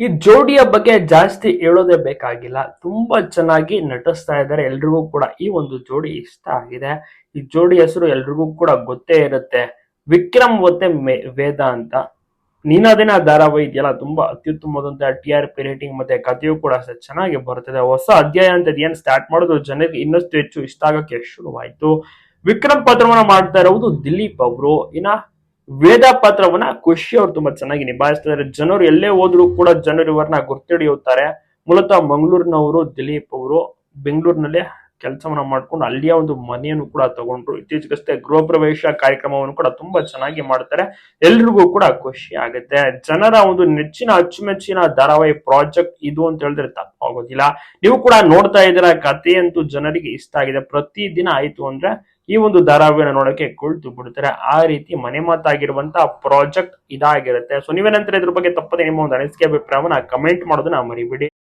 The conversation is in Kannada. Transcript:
ಈ ಜೋಡಿಯ ಬಗ್ಗೆ ಜಾಸ್ತಿ ಹೇಳೋದೇ ಬೇಕಾಗಿಲ್ಲ. ತುಂಬಾ ಚೆನ್ನಾಗಿ ನಟಿಸ್ತಾ ಇದ್ದಾರೆ. ಎಲ್ರಿಗೂ ಕೂಡ ಈ ಒಂದು ಜೋಡಿ ಇಷ್ಟ ಆಗಿದೆ. ಈ ಜೋಡಿ ಹೆಸರು ಎಲ್ರಿಗೂ ಕೂಡ ಗೊತ್ತೇ ಇರುತ್ತೆ. ವಿಕ್ರಮ್ ಮತ್ತೆ ವೇದ ಅಂತ. ನೀನಾದಿನ ಧಾರಾವಾಹಿ ಇದೆಯಲ್ಲ ತುಂಬಾ ಅತ್ಯುತ್ತಮವಾದಂತಹ ಟಿ ಆರ್ ಪಿ ರೇಟಿಂಗ್ ಮತ್ತೆ ಕಥೆಯೂ ಕೂಡ ಚೆನ್ನಾಗಿ ಬರುತ್ತದೆ. ಹೊಸ ಅಧ್ಯಾಯ ಅಂತ ಏನ್ ಸ್ಟಾರ್ಟ್ ಮಾಡೋದು ಜನರಿಗೆ ಇನ್ನಷ್ಟು ಹೆಚ್ಚು ಇಷ್ಟ ಆಗಕ್ಕೆ ಶುರುವಾಯ್ತು. ವಿಕ್ರಮ್ ಪಾತ್ರವನ್ನ ಮಾಡ್ತಾ ಇರೋದು ದಿಲೀಪ್ ಅವರು. ಇನ್ನ ವೇದ ಪಾತ್ರವನ್ನ ಖುಷಿ ಅವ್ರು ತುಂಬಾ ಚೆನ್ನಾಗಿ ನಿಭಾಯಿಸ್ತಿದ್ದಾರೆ ಜನರು ಎಲ್ಲೇ ಹೋದ್ರು ಕೂಡ ಜನರು ಇವರನ್ನ ಗುರ್ತಿಡಿಯುತ್ತಾರೆ ಮೂಲತಃ ಮಂಗಳೂರಿನವರು ದಿಲೀಪ್ ಅವರು ಬೆಂಗಳೂರಿನಲ್ಲೇ ಕೆಲಸವನ್ನ ಮಾಡ್ಕೊಂಡು ಅಲ್ಲಿಯ ಒಂದು ಮನೆಯನ್ನು ಕೂಡ ತಗೊಂಡ್ರು. ಇತ್ತೀಚೆಗಷ್ಟೇ ಗೃಹ ಪ್ರವೇಶ ಕಾರ್ಯಕ್ರಮವನ್ನು ಕೂಡ ತುಂಬಾ ಚೆನ್ನಾಗಿ ಮಾಡ್ತಾರೆ. ಎಲ್ರಿಗೂ ಕೂಡ ಖುಷಿ ಆಗುತ್ತೆ. ಜನರ ಒಂದು ನೆಚ್ಚಿನ ಅಚ್ಚುಮೆಚ್ಚಿನ ಧಾರಾವಾಹಿ ಪ್ರಾಜೆಕ್ಟ್ ಇದು ಅಂತ ಹೇಳಿದ್ರೆ ತಪ್ಪಾಗೋದಿಲ್ಲ. ನೀವು ಕೂಡ ನೋಡ್ತಾ ಇದ್ದೀರಾ ಕಥೆ ಅಂತೂ ಜನರಿಗೆ ಇಷ್ಟ ಆಗಿದೆ. ಪ್ರತಿ ದಿನ ಆಯ್ತು ಅಂದ್ರೆ ಈ ಒಂದು ಧಾರಾವಾಹಿನ ನೋಡೋಕೆ ಕುಳಿತು ಬಿಡ್ತಾರೆ. ಆ ರೀತಿ ಮನೆ ಮಾತಾಗಿರುವಂತಹ ಪ್ರಾಜೆಕ್ಟ್ ಇದಾಗಿರುತ್ತೆ. ಸೊ ನೀವೇನಂತಾರೆ ಇದ್ರ ಬಗ್ಗೆ ತಪ್ಪದೆ ನಿಮ್ಮ ಒಂದು ಅನಿಸಿಕೆ, ಅಭಿಪ್ರಾಯವನ್ನ ಕಮೆಂಟ್ ಮಾಡೋದನ್ನ ಮರಿಬಿಡಿ.